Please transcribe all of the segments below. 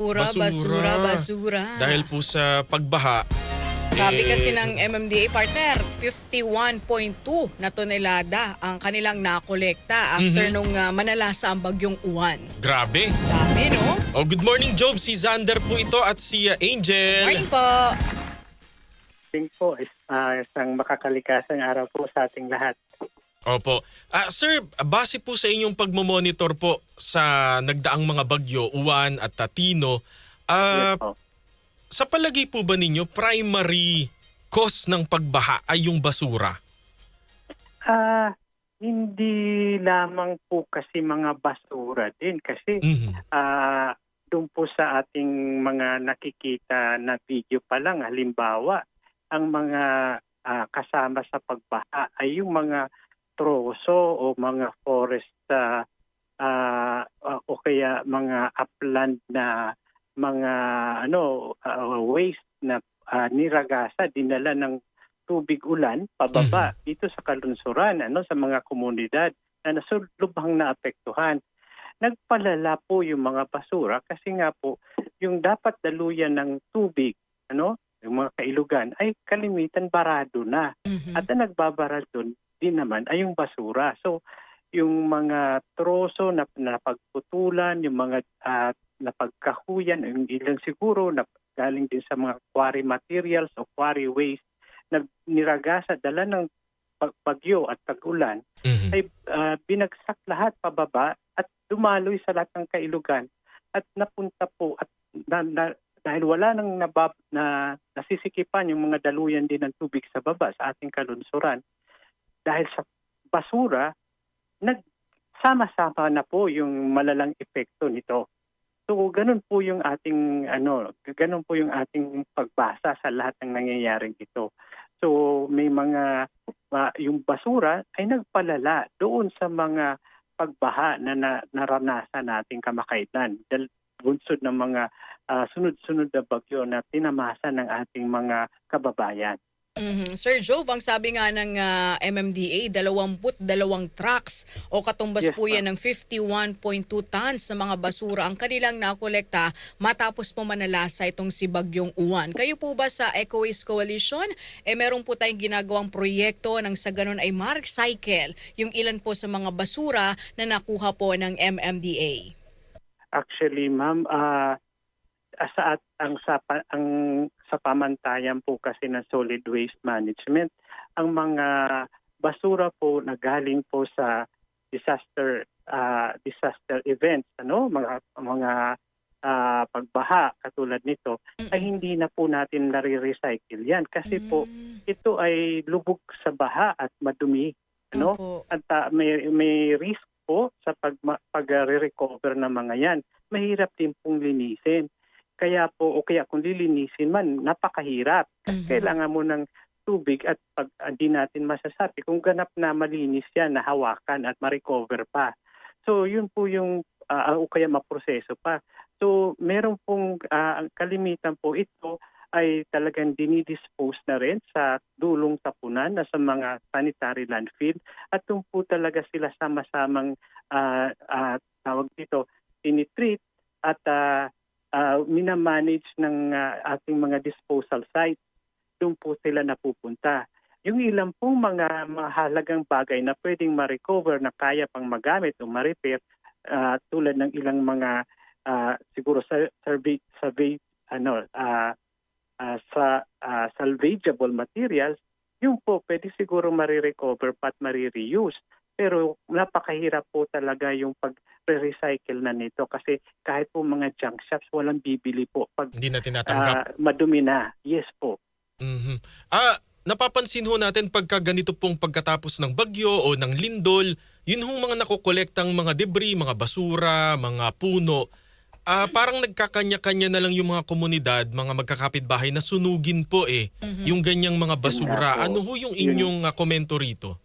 Basura, Basura. basura, basura. Dahil po sa pagbaha. Sabi eh, kasi ng MMDA partner, 51.2 na tonelada ang kanilang nakolekta after Mhm. nung ah, manalasa ang bagyong uwan. Grabe. Dami, no? Oh, good morning, Job. Si Xander po ito at si uh, Angel. Morning po. Morning po, is, ah, isang makakalikasang araw po sa ating lahat. Opo. Ah, sir, base po sa inyong pagmomonitor po sa nagdaang mga bagyo, Uwan at Tatino, ah, Yes po. sa palagay po ba ninyo, primary cause ng pagbaha ay yung basura? Ah, hindi lamang po kasi mga basura din kasi Mhm. ah doon po sa ating mga nakikita na video pa lang halimbawa ang mga ah, kasama sa pagbaha ay yung mga troso o mga forest ah, ah, o kaya mga upland na mga ano ah, waste na ah, niragasa dinala ng tubig ulan pababa dito sa kalunsuran ano sa mga komunidad na nasulubhang naapektuhan. Nagpalala po yung mga basura kasi nga po yung dapat daluyan ng tubig ano yung mga kailugan ay kalimitan barado na. Mhm. at ang nagbabara doon din naman ay yung basura. So, yung mga troso na napagputulan, yung mga ah, napagkahuyan, yung ilan siguro na galing din sa mga quarry materials o quarry waste na niragasa dala ng bagyo at tag-ulan Mhm. ay ah, binagsak lahat pababa at dumaloy sa lahat ng kailugan at napunta po at na, na- dahil wala nang nabab, na nasisikipan yung mga daluyan din ng tubig sa baba sa ating kalunsuran dahil sa basura nagsama-sama na po yung malalang epekto nito. So ganun po yung ating ano, ganun po yung ating pagbasa sa lahat ng nangyayaring ito. So may mga ah, yung basura ay nagpalala doon sa mga pagbaha na, na naranasan nating kamakailan dahil bunsod ng mga ah, sunod-sunod na bagyo na tinamasa ng ating mga kababayan. Mhm. Sir Jove, ang sabi nga ng ah, MMDA, 22 trucks o katumbas Yes, po yan ng 51.2 tons sa mga basura ang kanilang nakolekta matapos po manalasa itong si Bagyong Uwan. Kayo po ba sa Eco Waste Coalition, eh meron po tayong ginagawang proyekto nang sa ganun ay ma-recycle yung ilan po sa mga basura na nakuha po ng MMDA. Actually, ma'am, ah, sa at ang sa ang sa pamantayan po kasi ng solid waste management, ang mga basura po na galing po sa disaster ah, disaster events, ano, mga mga ah, pagbaha katulad nito ay hindi na po natin nare-recycle yan kasi po Mm. ito ay lubog sa baha at madumi, ano? Opo. at ah, may may risk po sa pag pag-recover ng mga yan. Mahirap din pong linisin. Kaya po o kaya kung lilinisin man napakahirap. Mhm. Kailangan mo ng tubig at pag hindi natin masasabi kung ganap na malinis yan na hawakan at ma-recover pa. So yun po yung ah, o kaya maproseso pa. So meron pong ah, ang kalimitan po ito ay talagang dinidispose na rin sa dulong tapunan na sa mga sanitary landfill at doon po talaga sila sama-samang ah, ah, tawag dito tinitreat at ah, ah, minamanage ng ah, ating mga disposal sites doon po sila napupunta. Yung ilang pong mga mahalagang bagay na pwedeng ma-recover na kaya pang magamit o ma-repair ah, tulad ng ilang mga ah, siguro survey, survey ano ah, ah, sa ah, salvageable materials, yung po pwede siguro marirecover pa at marireuse. Pero napakahirap po talaga yung pag-recycle na nito kasi kahit po mga junk shops walang bibili po pag Hindi na tinatanggap. ah, madumi na. Yes po. Mhm. Ah, napapansin ho natin pagka ganito pong pagkatapos ng bagyo o ng lindol, yun hong mga nakokolektang mga debris, mga basura, mga puno, ah, parang nagkakanya-kanya na lang yung mga komunidad, mga magkakapitbahay na sunugin po eh, yung ganyang mga basura. Ano ho yung Yun. inyong ah, komento rito?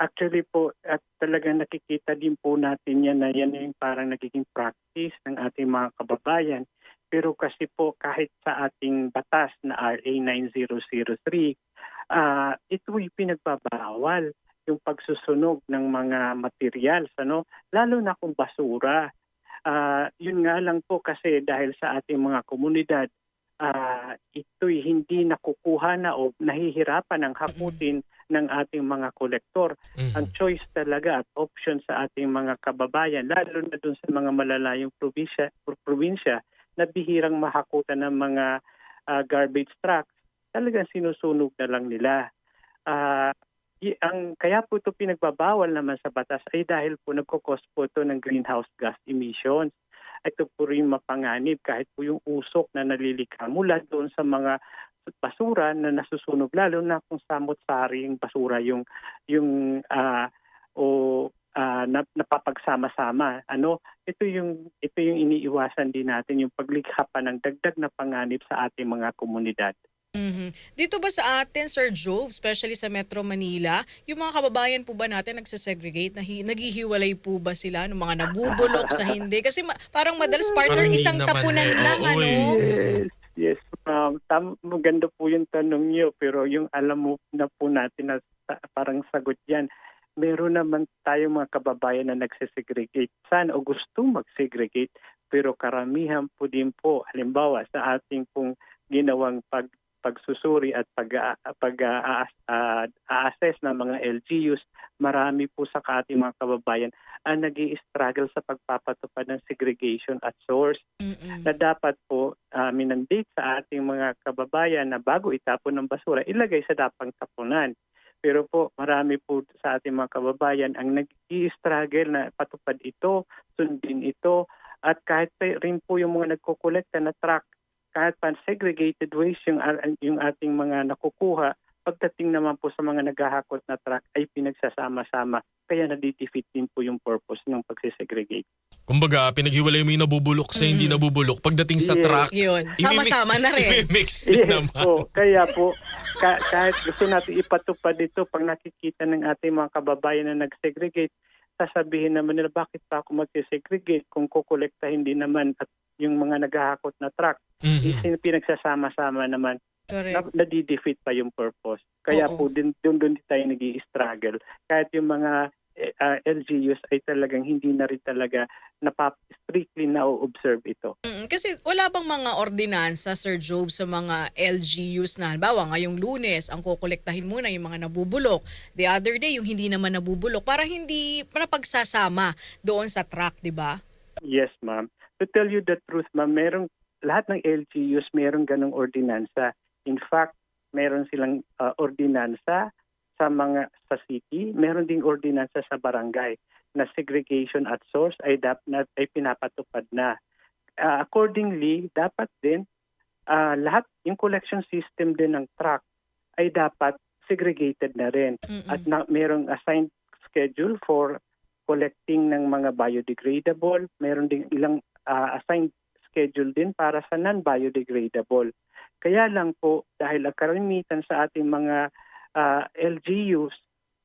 Actually po, at talagang nakikita din po natin yan na yan yung parang nagiging practice ng ating mga kababayan. Pero kasi po kahit sa ating batas na RA 9003, ah ito yung pinagbabawal yung pagsusunog ng mga materials, ano? lalo na kung basura. Ah, yun nga lang po kasi dahil sa ating mga komunidad, ah, ito'y hindi nakukuha na o nahihirapan ang hakutin ng ating mga kolektor. Mhm. Ang choice talaga at option sa ating mga kababayan, lalo na dun sa mga malalayong probinsya, probinsya na bihirang mahakutan ng mga ah, garbage trucks, talagang sinusunog na lang nila. Y- ang kaya po ito pinagbabawal naman sa batas ay dahil po nagkukos po ito ng greenhouse gas emissions. Ito po rin mapanganib kahit po yung usok na nalilikha mula doon sa mga basura na nasusunog lalo na kung samot-saring basura yung yung ah, o ah, na, napapagsama-sama ano ito yung ito yung iniiwasan din natin yung paglikha pa ng dagdag na panganib sa ating mga komunidad Mhm. Dito ba sa atin, Sir Jove, especially sa Metro Manila, yung mga kababayan po ba natin nagsasegregate? Nahi, naghihiwalay po ba sila ng mga nabubulok sa hindi? Kasi ma- parang madalas partner Parang isang tapunan eh. lang, Oo ano? eh. Yes, yes. Um, tam, maganda po yung tanong niyo, pero yung alam mo na po natin na parang sagot yan, meron naman tayong mga kababayan na nagsisegregate. Sana o gusto mag-segregate, pero karamihan po din po, halimbawa sa ating pong ginawang pag pagsusuri at pag pag ah, assess ng mga LGUs, marami po sa ating mga kababayan ang nag struggle sa pagpapatupad ng segregation at source Mm-mm. na dapat po uh, minandate sa ating mga kababayan na bago itapon ng basura, ilagay sa dapang tapunan. Pero po, marami po sa ating mga kababayan ang nag-i-struggle na patupad ito, sundin ito, at kahit pa rin po yung mga nagkukolekta na truck, kahit pa segregated waste yung, yung ating mga nakukuha, pagdating naman po sa mga naghahakot na truck ay pinagsasama-sama. Kaya nadidefeat din po yung purpose ng pagsisegregate. Kumbaga, pinaghiwalay mo yung nabubulok sa hindi Mhm. nabubulok. Pagdating sa Yes. truck, Yun, sama-sama na rin. imimix din Yes naman. po. Kaya po, ka- kahit gusto natin ipatupad ito, pag nakikita ng ating mga kababayan na nag-segregate, sasabihin naman nila, bakit pa ako mag-segregate kung kukolekta hindi naman at yung mga naghahakot na truck, Mhm. isin pinagsasama-sama naman, Correct. na, nadidefeat pa yung purpose. Kaya Oo. po, din, doon doon tayo nag struggle Kahit yung mga eh, ah, LGUs ay talagang hindi na rin talaga napap strictly na-observe ito. Mm, Kasi wala bang mga ordinansa, Sir Job, sa mga LGUs na, halimbawa ngayong lunes, ang kukolektahin muna yung mga nabubulok. The other day, yung hindi naman nabubulok, para hindi napagsasama doon sa truck, di ba? Yes, ma'am. To tell you the truth, ma'am, merong lahat ng LGUs merong ganong ordinansa. In fact, meron silang uh, ordinansa sa mga sa city, meron ding ordinansa sa barangay na segregation at source ay dapat na, ay pinapatupad na. Uh, accordingly, dapat din uh, lahat yung collection system din ng truck ay dapat segregated na rin Mm-mm. at na, merong assigned schedule for collecting ng mga biodegradable. Meron ding ilang ah, assigned schedule din para sa non-biodegradable. Kaya lang po, dahil karamitan sa ating mga ah, LGUs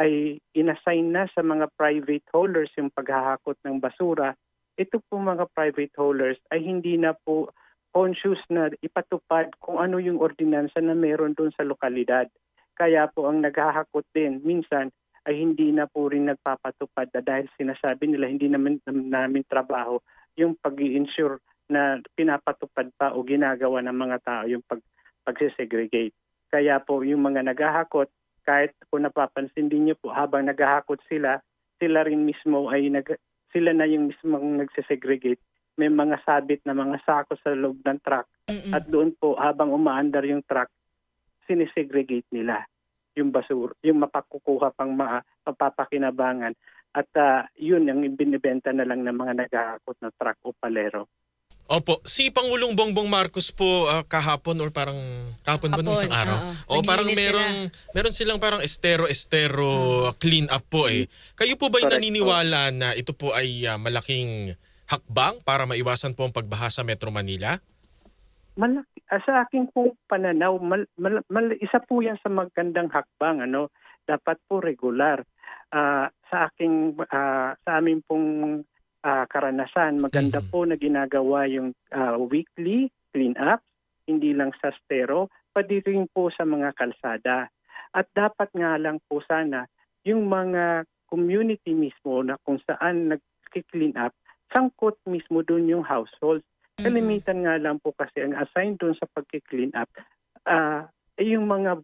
ay inassign na sa mga private haulers yung paghahakot ng basura, ito po mga private haulers ay hindi na po conscious na ipatupad kung ano yung ordinansa na meron doon sa lokalidad. Kaya po ang naghahakot din minsan ay hindi na po rin nagpapatupad na dahil sinasabi nila hindi naman namin trabaho yung pag ensure na pinapatupad pa o ginagawa ng mga tao yung pag pagsisegregate. Kaya po yung mga naghahakot, kahit kung napapansin din niyo po habang naghahakot sila, sila rin mismo ay nag, sila na yung mismong nagsisegregate. May mga sabit na mga sako sa loob ng truck Mm-mm. at doon po habang umaandar yung truck, sinisegregate nila yung basura, yung mapakukuha pang ma, mapapakinabangan. At ah, yun ang binibenta na lang ng mga naghahakot na truck o palero. Opo, si Pangulong Bongbong Marcos po ah, kahapon or parang kahapon ba nung isang araw? oo. O parang merong meron silang parang estero-estero clean up po eh. Kayo po ba Correct naniniwala na ito po ay ah, malaking hakbang para maiwasan po ang pagbaha sa Metro Manila? Malaki, ah, sa aking pong pananaw, mal, mal, mal- isa po yan sa magandang hakbang. Ano? Dapat po regular. Ah, sa aking ah, sa amin pong ah, karanasan, maganda Mhm. po na ginagawa yung ah, weekly clean up, hindi lang sa stero, pati rin po sa mga kalsada. At dapat nga lang po sana yung mga community mismo na kung saan nag-clean up, sangkot mismo doon yung household. Mhm. Kalimitan nga lang po kasi ang assigned doon sa pagki-clean up ah ay yung mga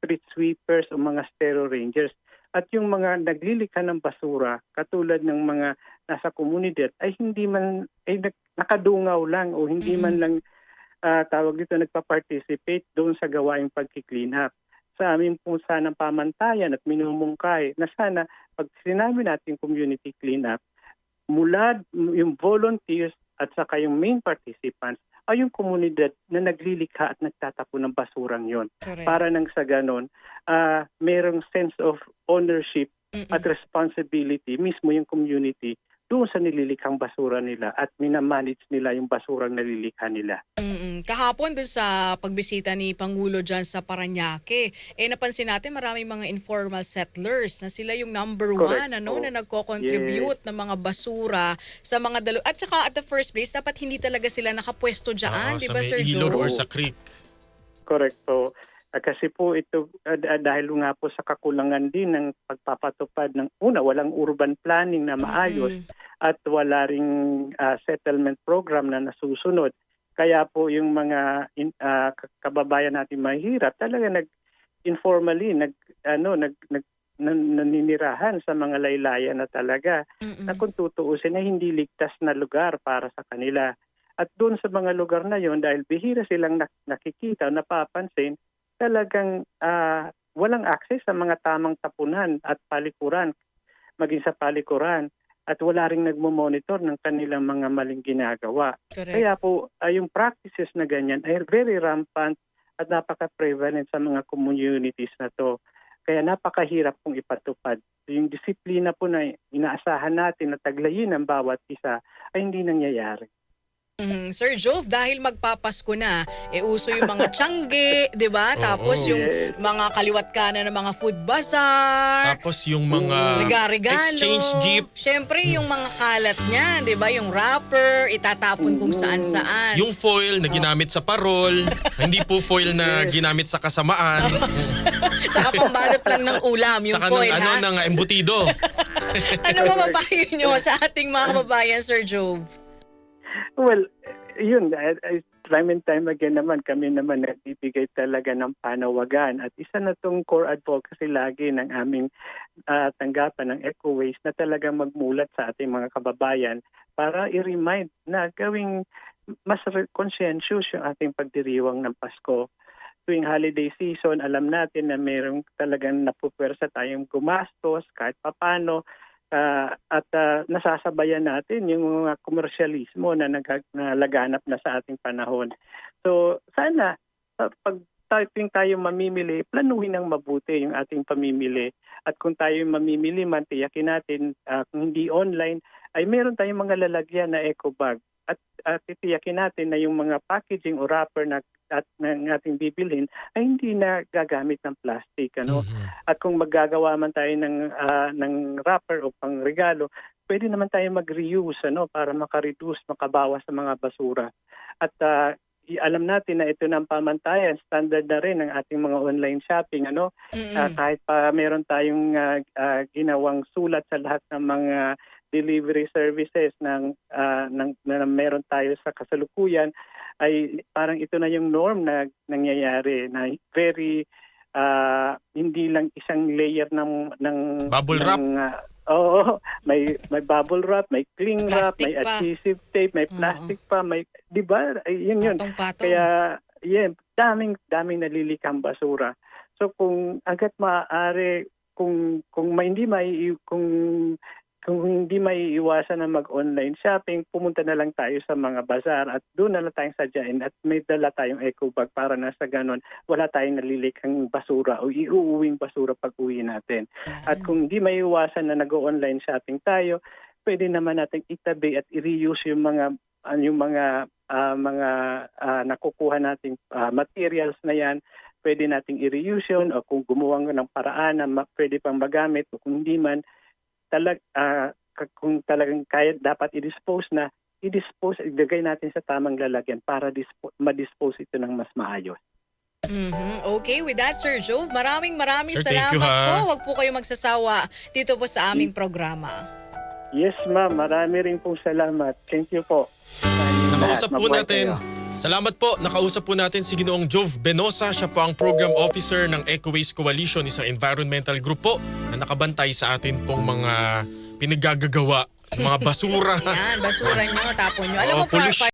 street sweepers o mga stero rangers at yung mga naglilikha ng basura katulad ng mga nasa komunidad ay hindi man ay nakadungaw lang o hindi Mhm. man lang ah, tawag dito nagpa-participate doon sa gawaing pagki-clean up. Sa amin po sanang pamantayan at minumungkay na sana pag sinabi natin community clean up, mula yung volunteers at saka yung main participants ay yung komunidad na naglilikha at nagtatapon ng basurang yon. Correct. Para nang sa ganon, ah merong sense of ownership Mm-mm. at responsibility mismo yung community doon sa nililikhang basura nila at minamanage nila yung basurang nalilikha nila. Mm-mm. Kahapon dun sa pagbisita ni Pangulo dyan sa Paranaque, eh napansin natin maraming mga informal settlers na sila yung number Correct. one ano, Oo. na nagko-contribute ng mga basura sa mga dalo. At saka at the first place, dapat hindi talaga sila nakapwesto dyan, Ah, di sa ba Sir ilog Joe? or sa creek. Correct po. Ah, kasi po ito ah, dah- dahil nga po sa kakulangan din ng pagpapatupad ng una walang urban planning na maayos Mm-mm. at wala ring ah, settlement program na nasusunod. Kaya po yung mga in, ah, k- kababayan natin mahirap talaga nag informally nag ano nag, nag nan- naninirahan sa mga laylayan na talaga Mm-mm. na kung tutuusin ay hindi ligtas na lugar para sa kanila. At doon sa mga lugar na yon dahil bihira silang nak- nakikita, napapansin, talagang ah, walang access sa mga tamang tapunan at palikuran, maging sa palikuran. At wala ring nagmo-monitor ng kanilang mga maling ginagawa. Correct. Kaya po, ay yung practices na ganyan ay very rampant at napaka-prevalent sa mga communities na to. Kaya napakahirap pong ipatupad. Yung disiplina po na inaasahan natin na taglayin ng bawat isa ay hindi nangyayari. Mhm. Sir Jove, dahil magpapasko na, eh uso yung mga tiyangge, di ba? Tapos Oo. yung Yes. mga kaliwat kanan ng mga food bazaar, Tapos yung mga Regalo. exchange gift. Siyempre, yung mga kalat niya, di ba? Yung wrapper, itatapon kung Mm. saan-saan. Yung foil na ginamit sa parol, hindi po foil na ginamit sa kasamaan. Saka pambalot lang ng ulam, yung Saka foil, ng, ano, ha? ng embutido. Ano mapapayo nyo sa ating mga kababayan, Sir Jove? Well, yun, eh, eh, time and time again naman, kami naman nagbibigay talaga ng panawagan. At isa na tong core advocacy lagi ng aming ah, tanggapan ng Eco Waste na talagang magmulat sa ating mga kababayan para i-remind na gawing mas conscientious yung ating pagdiriwang ng Pasko. Tuwing holiday season, alam natin na mayroong talagang napupwersa tayong gumastos kahit papano Ah, at ah, nasasabayan natin yung mga komersyalismo na, nag- na sa ating panahon. So sana ah, pag typing tayo mamimili, planuhin ng mabuti yung ating pamimili. At kung tayo mamimili man, tiyakin natin ah, kung hindi online, ay meron tayong mga lalagyan na eco bag. At, at titiyakin natin na yung mga packaging o wrapper na at ng ating bibilhin ay hindi na gagamit ng plastic ano Mhm. at kung maggagawa man tayo ng ah, ng wrapper o pang regalo, pwede naman tayo mag-reuse ano para makareduce, makabawas sa mga basura. At ah, i- alam natin na ito ng pamantayan, standard na rin ng ating mga online shopping ano. Mm-mm. Ah, kahit pa meron tayong ah, ah, ginawang sulat sa lahat ng mga delivery services ng, ah, ng na meron tayo sa kasalukuyan ay parang ito na yung norm na nangyayari na very ah, hindi lang isang layer ng ng Bubble wrap. ng, ah, oo, may may bubble wrap, may cling wrap, Plastic may pa. adhesive tape, may plastic pa, may 'di ba? Ay, Yun yun. Patong-patong. Kaya, yeah, daming daming nalilikang basura. So kung agad maaari kung kung may hindi mai kung kung hindi may iwasan na mag-online shopping, pumunta na lang tayo sa mga bazaar at doon na lang tayong sadyain at may dala tayong eco bag para na sa ganun wala tayong nalilikang basura o iuuwing basura pag uwi natin. At kung hindi may iwasan na nag-online shopping tayo, pwede naman natin itabi at i-reuse yung mga ah, yung mga ah, mga ah, nakukuha nating ah, materials na yan pwede nating i-reuse yun o kung gumawa ng paraan na pwede pang magamit o kung hindi man talag ah, k- kung talagang kaya dapat i-dispose na i-dispose ilagay natin sa tamang lalagyan para dispo- ma-dispose ito ng mas maayos. Mhm. Okay, with that, Sir Jove, maraming maraming Sir, salamat you, ha. po. Huwag po kayo magsasawa dito po sa aming programa. Yes, ma'am. Marami rin pong salamat. Thank you po. Nakausap po natin. kayo. Salamat po. Nakausap po natin si Ginoong Jove Benosa. Siya po ang Program Officer ng Eco Waste Coalition, isang environmental group po na nakabantay sa atin pong mga pinagagagawa, mga basura. Yan, basura nyo, tapon nyo. Alam Oo, mo, pa, pollution.